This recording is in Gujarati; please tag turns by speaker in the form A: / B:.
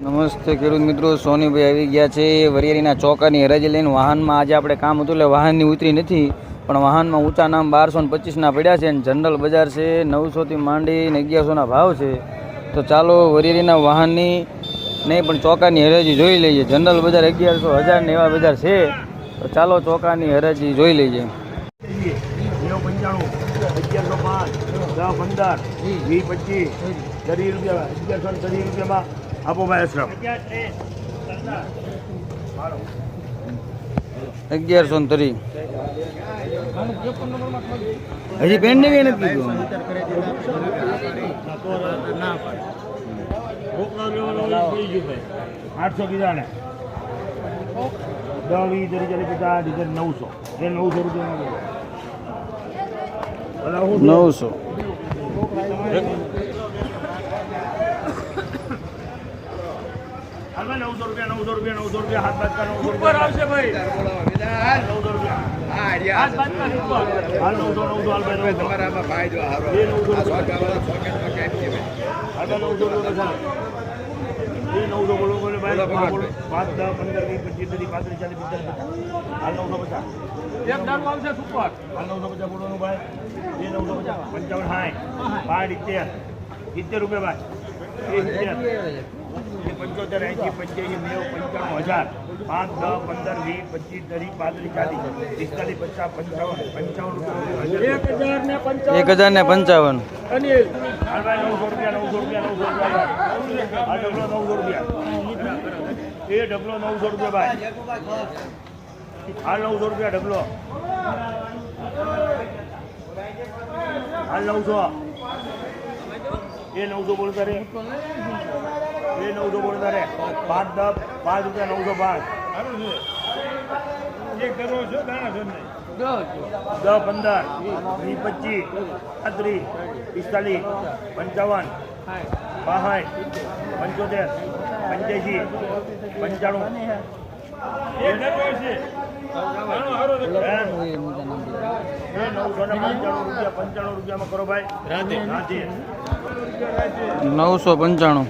A: નમસ્તે ખેડૂત મિત્રો, સોનીભાઈ આવી ગયા છે. વરિયાળીના ચોકાની હરાજી લઈને વાહનમાં આજે આપણે કામ હતું એટલે વાહનની ઉતરી નથી, પણ વાહનમાં ઊંચા નામ બારસો ને પચીસના પડ્યા છે અને જનરલ બજાર છે નવસોથી માંડી ને અગિયારસોના ભાવ છે. તો ચાલો વરિયાળીના વાહનની નહીં, પણ ચોકાની હરાજી જોઈ લઈએ. જનરલ બજાર અગિયારસો હજાર ને એવા બજાર છે. તો ચાલો ચોકાની હરાજી જોઈ લઈએ.
B: અગિયારસો પાંચ પંદર, વીસ પચીસ રૂપિયા અગિયારસો રૂપિયામાં આપો ભાઈ અશરફ
A: અગિયારસો ને ત્રીસ. હજી પેન્ડિંગ એ નથી કીધું
B: આઠસો કીધા ને. દસ વીસ ચાલીસ પચાસ ડીઝલ નવસો. એ નવસો રૂપિયા
A: નવસો.
B: નવસો રૂપિયા નવસો રૂપિયા નવસો રૂપિયા હાથ બાદ નવસો રૂપિયા. આવશે ભાઈ. નવસો રૂપિયા. પંચાવન સાઠ. પાંચ ઇત્તેર સિત્તેર. રૂપિયા ભાઈ. પંચોતેર એસી પંચ્યાસી નેવું પંચાણું હજાર પાંચ દસ પંદર વીસ પચીસ ત્રીસ પાંત્રીસ ચાલીસ પિસ્તાલીસ પચાસ પંચાવન. પંચાવન એક હજાર ને
A: પંચાવન
B: નવસો રૂપિયા નવસો રૂપિયા નવસો રૂપિયા આ ડબલો નવસો રૂપિયા એ ડબલો નવસો રૂપિયા ભાઈ આ નવસો રૂપિયા ડબલો. હાલ નવસો. એ નવસો બોલતા રે. એ નવસો બોલતા પાંચ દસ પાંચ રૂપિયા નવસો પાંચ. દસ પંદર વીસ પચીસ પાંત્રીસ પિસ્તાલીસ પંચાવન બાસઠ પંચોતેર પંચ્યાસી પંચાણું.
A: નવસો પંચાણું.